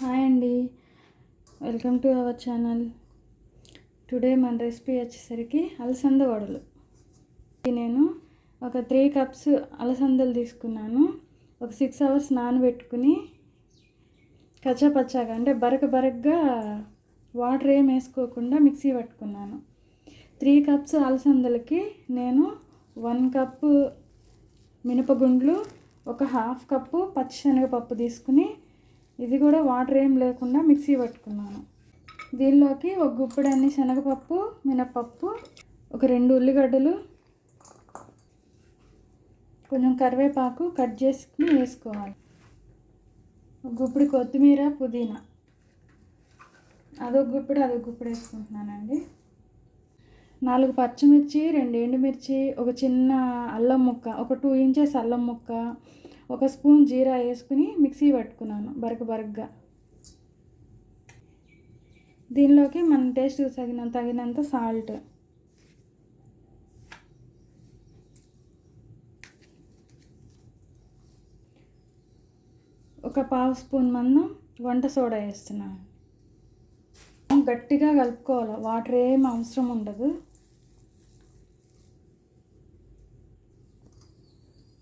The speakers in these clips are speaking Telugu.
హాయ్ అండి. Welcome to our channel. Today మన రెసిపీ వచ్చేసరికి అలసంద వడలు. నేను ఒక త్రీ కప్స్ అలసందలు తీసుకున్నాను. ఒక సిక్స్ అవర్స్ నానబెట్టుకుని కచ్చాపచ్చాగా అంటే బరక బరకగా వాటర్ ఏం వేసుకోకుండా మిక్సీ పట్టుకున్నాను. త్రీ కప్స్ అలసందలకి నేను వన్ కప్పు మినపగుండ్లు ఒక హాఫ్ కప్పు పచ్చిశనగపప్పు తీసుకుని ఇది కూడా వాటర్ ఏం లేకుండా మిక్సీ పట్టుకున్నాను. దీనిలోకి ఒక గుప్పెడు శనగపప్పు మినపప్పు ఒక రెండు ఉల్లిగడ్డలు కొంచెం కరివేపాకు కట్ చేసుకుని వేసుకోవాలి. ఒక గుప్పిడి కొత్తిమీర పుదీనా. అదొక గుప్పిడి అదొక గుప్పిడి వేసుకుంటున్నానండి. నాలుగు పచ్చిమిర్చి రెండు ఎండుమిర్చి ఒక చిన్న అల్లం ముక్క ఒక టూ ఇంచెస్ అల్లం ముక్క ఒక స్పూన్ జీరా వేసుకుని మిక్సీ పట్టుకున్నాను బరక బరకగా. దీనిలోకి మన టేస్ట్ తగిన తగినంత సాల్ట్. ఒక పావు స్పూన్ మందం వంట సోడా వేస్తున్నాను. గట్టిగా కలుపుకోవాలి. వాటర్ ఏం అవసరం ఉండదు.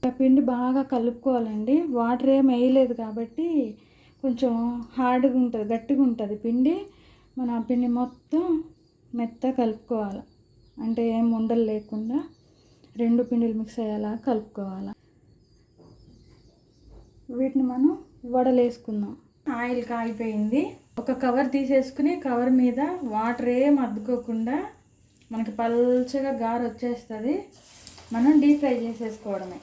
పిండి బాగా కలుపుకోవాలండి. వాటర్ ఏం వేయలేదు కాబట్టి కొంచెం హార్డ్గా ఉంటుంది గట్టిగా ఉంటుంది పిండి. మన ఆ పిండి మొత్తం మెత్త కలుపుకోవాలి. అంటే ఏం ఉండలు లేకుండా రెండు పిండిలు మిక్స్ అయ్యేలా కలుపుకోవాలి. వీటిని మనం వడలేసుకుందాం. ఆయిల్ కాగిపోయింది. ఒక కవర్ తీసేసుకుని కవర్ మీద వాటర్ ఏం అద్దుకోకుండా మనకి పల్చగా గారు వచ్చేస్తుంది మనం డీప్ ఫ్రై చేసేసుకోవడమే.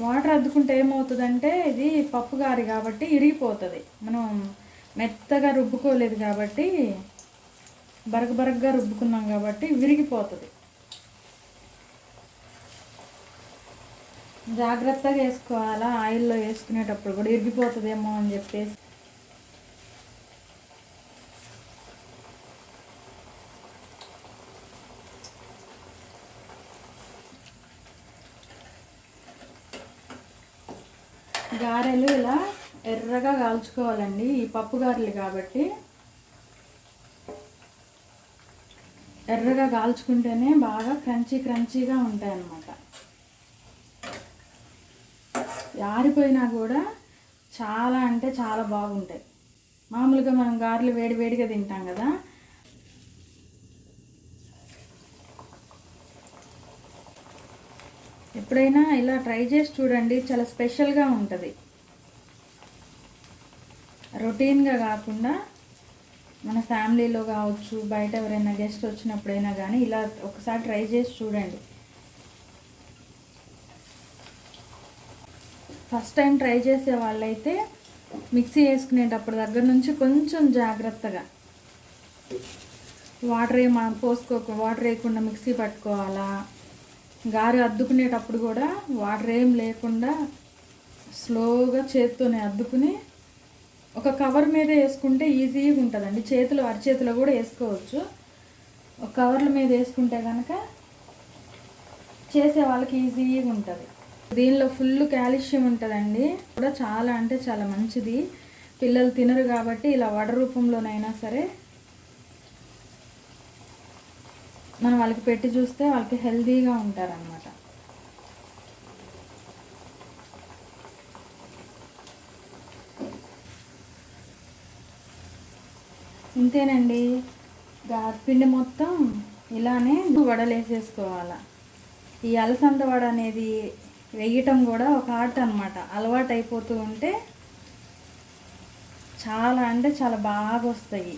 వాటర్ అద్దుకుంటే ఏమవుతుందంటే ఇది పప్పు గారి కాబట్టి ఇరిగిపోతుంది. మనం మెత్తగా రుబ్బుకోలేదు కాబట్టి బరగ బరగ్గా రుబ్బుకున్నాం కాబట్టి విరిగిపోతుంది. జాగ్రత్తగా వేసుకోవాలా? ఆయిల్లో వేసుకునేటప్పుడు కూడా ఇరిగిపోతుందేమో అని చెప్పేసి. గారెలు ఇలా ఎర్రగా కాల్చుకోవాలండి. ఈ పప్పు గారెలు కాబట్టి ఎర్రగా కాల్చుకుంటేనే బాగా క్రంచీ క్రంచీగా ఉంటాయి అన్నమాట ఆరిపోయినా కూడా చాలా అంటే చాలా బాగుంటాయి. మామూలుగా మనం గారెలు వేడి వేడిగా తింటాం కదా ఎప్పుడైనా ఇలా ట్రై చేసి చూడండి చాలా స్పెషల్గా ఉంటుంది. రొటీన్గా కాకుండా మన ఫ్యామిలీలో కావచ్చు బయట ఎవరైనా గెస్ట్ వచ్చినప్పుడైనా కానీ ఇలా ఒకసారి ట్రై చేసి చూడండి. ఫస్ట్ టైం ట్రై చేసే వాళ్ళైతే మిక్సీ వేసుకునేటప్పుడు దగ్గర నుంచి కొంచెం జాగ్రత్తగా వాటర్ ఏం పోసుకోక వాటర్ వేయకుండా మిక్సీ పట్టుకోవాలా? గారి అద్దుకునేటప్పుడు కూడా వాటర్ ఏం లేకుండా స్లోగా చేత్తోనే అద్దుకుని ఒక కవర్ మీద వేసుకుంటే ఈజీగా ఉంటుందండి. చేతులు అరిచేతిలో కూడా వేసుకోవచ్చు. ఒక కవర్ల మీద వేసుకుంటే కనుక చేసే వాళ్ళకి ఈజీగా ఉంటుంది. దీనిలో ఫుల్ కాల్షియం ఉంటుందండి. కూడా చాలా అంటే చాలా మంచిది. పిల్లలు తినరు కాబట్టి ఇలా వడ రూపంలోనైనా సరే మనం వాళ్ళకి పెట్టి చూస్తే వాళ్ళకి హెల్తీగా ఉంటారనమాట ఇంతేనండి. పిండి మొత్తం ఇలానే వడలేసేసుకోవాలి. ఈ అలసంద వడ అనేది వేయటం కూడా ఒక ఆర్ట్ అనమాట అలవాటు అయిపోతూ ఉంటే చాలా అంటే చాలా బాగా వస్తాయి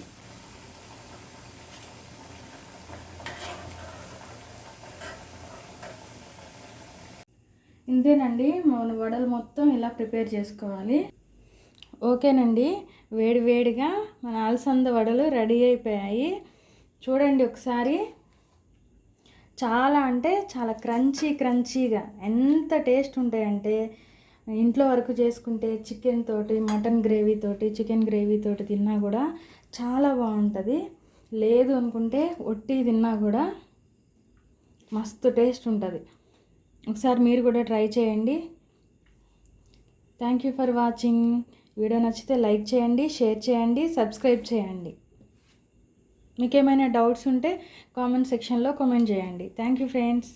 ఇంతేనండి మన వడలు మొత్తం ఇలా ప్రిపేర్ చేసుకోవాలి. ఓకేనండి వేడివేడిగా మన అలసంద వడలు రెడీ అయిపోయాయి. చూడండి ఒకసారి. చాలా అంటే చాలా క్రంచీ క్రంచీగా ఎంత టేస్ట్ ఉంటాయంటే ఇంట్లో వరకు చేసుకుంటే చికెన్ తోటి మటన్ గ్రేవీ తోటి చికెన్ గ్రేవీ తోటి తిన్నా కూడా చాలా బాగుంటుంది. లేదు అనుకుంటే ఒట్టి తిన్నా కూడా మస్తు టేస్ట్ ఉంటుంది. ఒకసారి మీరు కూడా ట్రై చేయండి. Thank you for watching video నచ్చితే లైక్ చేయండి షేర్ చేయండి సబ్స్క్రైబ్ చేయండి. మీకేమైనా డౌట్స్ ఉంటే కామెంట్ సెక్షన్లో కామెంట్ చేయండి. Thank you friends